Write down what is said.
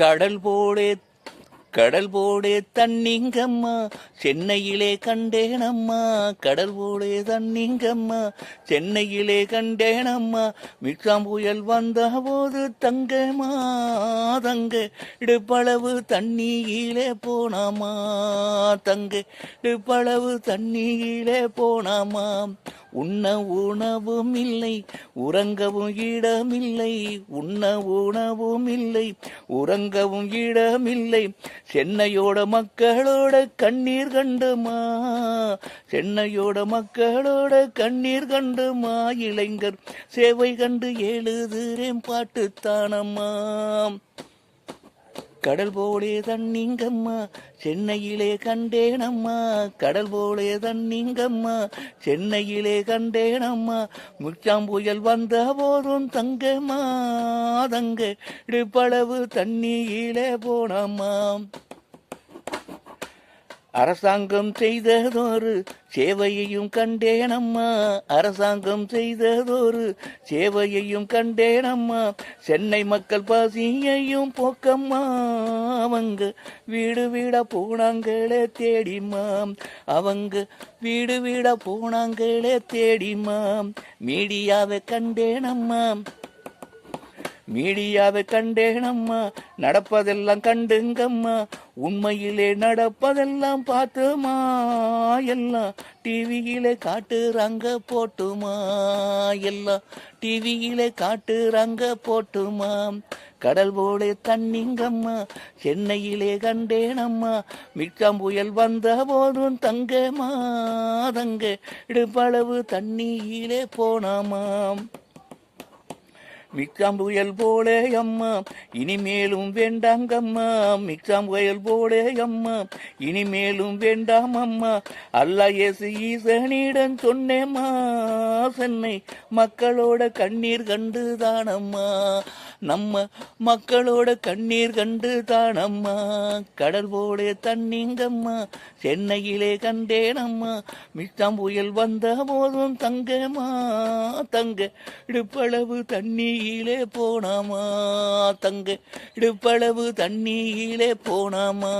கடல் போலே கடல் போலே தண்ணிங்கம்மா சென்னையிலே கண்டேனம்மா கடல் போலே தண்ணிங்கம்மா சென்னையிலே கண்டேனம்மா மிக்சாம் புயல் வந்த போது தங்கம்மா தங்க இடுப்பளவு தண்ணியிலே போனாமா தங்க இடுப்பளவு தண்ணியிலே போனாமா உண்ண உணவும் இல்லை உறங்கவும் இடமில்லை உண்ண உணவும் இல்லை உறங்கவும் இடமில்லை. சென்னையோட மக்களோட கண்ணீர் கண்டுமா? சென்னையோட மக்களோட கண்ணீர் கண்டுமா? இளைஞர் சேவை கண்டு எழுதுறேன் பாட்டுத்தானம்மா கடல் போலே தண்ணிங்கம்மா சென்னையிலே கண்டேனம்மா. கடல் போலே தண்ணிங்கம்மா சென்னையிலே கண்டேனம்மா. முச்சாம் புயல் வந்த போதும் தங்கம்மா தங்க இடுப்பளவு தண்ணியிலே போனம்மா. அரசாங்கம் செய்ததொரு சேவையையும் கண்டேனம்மா. அரசாங்கம் செய்ததொரு சேவையையும் கண்டேனம்மா. சென்னை மக்கள் பசியையும் போக்கம்மா. அவங்க வீடு வீடா போனாங்களே தேடிம்மா. அவங்க வீடு வீடா போனாங்களே தேடிம்மா. மீடியாவை கண்டேனம்மா. மீடியாவை கண்டேனம்மா நடப்பதெல்லாம் கண்டுங்கம்மா உண்மையிலே நடப்பதெல்லாம் பார்த்துமா எல்லாம் டிவியிலே காட்டுறாங்க போட்டுமா எல்லாம் டிவியிலே காட்டுறாங்க போட்டுமா கடல் போலே தண்ணிங்கம்மா சென்னையிலே கண்டேனம்மா மிச்சம் புயல் வந்த போதும் தங்கம்மா தங்க இடுப்பளவு தண்ணியிலே போனாமாம். மிக்சாம் புயல் போலே அம்மா இனிமேலும் வேண்டாங்கம்மா. மிக்சாம் புயல் போலே அம்மா இனிமேலும் வேண்டாம் அம்மா. அல்லா இயேசு ஈசனிடம் சொன்னேம்மா சென்னை மக்களோட கண்ணீர் கண்டு தானம்மா நம்ம மக்களோட கண்ணீர் கண்டு தானம்மா கடல் போலே தண்ணிங்கம்மா சென்னையிலே கண்டேனம்மா. மிக்சாம் புயல் வந்த போதும் தங்கம்மா. தங்க இடுப்பளவு தண்ணீர் தண்ணியிலே போனாமா? தங்க இடுப்பளவு தண்ணியிலே போனாமா?